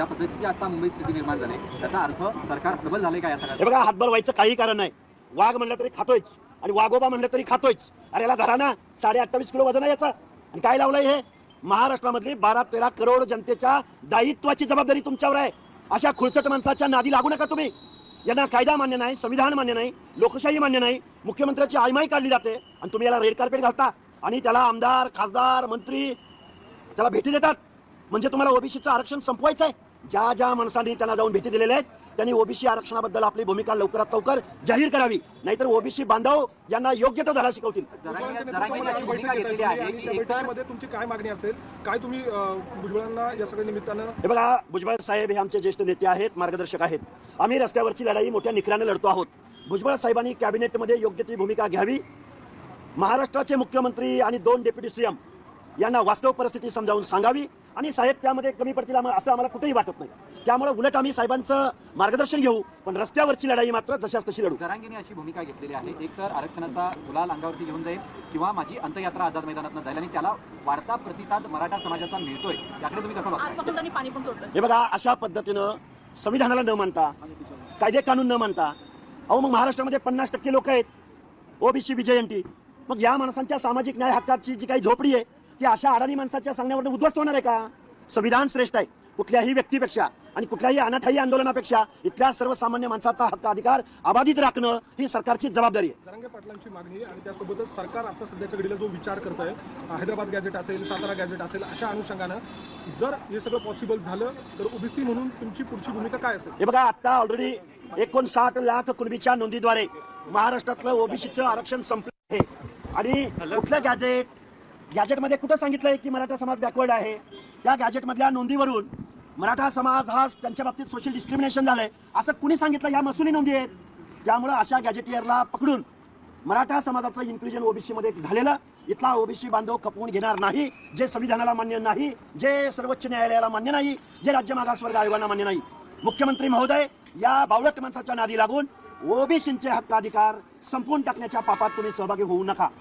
ज्या पद्धतीची आता मुंबईत स्थिती निर्माण झाली त्याचा अर्थ सरकार हतबल झाले का या हे सगळ्या बघा हातबल व्हायचं काही कारण नाही. वाघ म्हणलं तरी खातोयच आणि वाघोबा म्हणलं तरी खातोयच. अरे याला धरा ना साडे अठ्ठावीस किलो वजन आहे याचा. आणि काय लावलंय हे? महाराष्ट्रामधली बारा तेरा करोड जनतेच्या दायित्वाची जबाबदारी तुमच्यावर आहे. अशा खुळचट माणसाच्या नादी लागू नका तुम्ही. यांना कायदा मान्य नाही संविधान मान्य नाही लोकशाही मान्य नाही. मुख्यमंत्र्याची आयमाई काढली जाते आणि तुम्ही याला रेड कार्पेट घालता. आणि त्याला आमदार खासदार मंत्री त्याला भेटी देतात. म्हणजे तुम्हाला ओबीसीचं आरक्षण संपवायचं आहे ज्या ज्या माणसांनी त्यांना जाऊन भेटी दिलेल्या आहेत त्यांनी ओबीसी आरक्षणाबद्दल आपली भूमिका लवकरात लवकर जाहीर करावी. नाहीतर ओबीसी बांधव यांना योग्य तो धडा शिकवतील. तुमची काय मागणी असेल? काय तुम्ही भुजबळांना या सगळ्या निमित्तानं हे बघा भुजबळ साहेब हे आमचे ज्येष्ठ नेते आहेत मार्गदर्शक आहेत. आम्ही रस्त्यावरची लढाई मोठ्या निखराने लढतो आहोत. भुजबळ साहेबांनी कॅबिनेटमध्ये योग्य ती भूमिका घ्यावी. महाराष्ट्राचे मुख्यमंत्री आणि दोन डेप्युटी सीएम यांना वास्तव परिस्थिती समजावून सांगावी. आणि साहेब त्यामध्ये कमी पडतील असं आम्हाला कुठेही वाटत नाही. त्यामुळे उलट आम्ही साहेबांचं मार्गदर्शन घेऊ पण रस्त्यावरची लढाई मात्र जशाच तशी लढू. जरांगेने अशी भूमिका घेतलेली आहे. एक तर आरक्षणाचा गुलाल अंगावरती घेऊन जाईल किंवा माझी अंतयात्रा आझाद मैदानात जाईल आणि त्याला वाढता प्रतिसाद मराठा समाजाचा मिळतोय. याकडे तुम्ही कसं हे बघा अशा पद्धतीनं संविधानाला न मानता कायदे कानून न मानता अहो मग महाराष्ट्रामध्ये पन्नास टक्के लोक आहेत. ओबीसी विजयंती. मग या माणसांच्या सामाजिक न्याय हक्काची जी काही झोपडी आहे ती अशा अडाणी माणसाच्या सांगण्यावर उद्ध्वस्त होणार आहे का? संविधान श्रेष्ठ आहे. कुठल्याही व्यक्तीपेक्षा आणि कुठल्याही अनाठाई आंदोलनापेक्षा इथल्या सर्वसामान्य माणसाचा हक्क अधिकार अबाधित राखणं ही सरकारची जबाबदारी आहे. जरांगे पाटलांची मागणी आणि त्यासोबतच सरकार आता सध्याच्या घडीला जो विचार करत आहे हैदराबाद गॅजेट असेल सातारा गॅजेट असेल अशा अनुषंगानं जर हे सगळं पॉसिबल झालं तर ओबीसी म्हणून तुमची पुढची भूमिका काय असेल? हे बघा आता ऑलरेडी एकोणसाठ लाख कुणबीच्या नोंदीद्वारे महाराष्ट्रातलं ओबीसीचं आरक्षण संपलं आहे. आणि कुठलं गॅजेट गॅजेटमध्ये कुठं सांगितलंय की मराठा समाज बॅकवर्ड आहे? त्या गॅजेटमधल्या नोंदीवरून मराठा समाज हा त्यांच्या बाबतीत सोशल डिस्क्रिमिनेशन झालंय. असं कुणी सांगितलं? या मसुली नोंदी आहेत. त्यामुळं अशा गॅजेटियरला पकडून मराठा समाजाचं इन्क्लुजन ओबीसी मध्ये झालेलं. इथला ओबीसी बांधव खपवून घेणार नाही. जे संविधानाला मान्य नाही जे सर्वोच्च न्यायालयाला मान्य नाही जे राज्य मागासवर्ग आयोगाला मान्य नाही. मुख्यमंत्री महोदय या बावळट माणसाच्या नादी लागून ओबीसींचे हक्काधिकार संपवून टाकण्याच्या पापात तुम्ही सहभागी होऊ नका.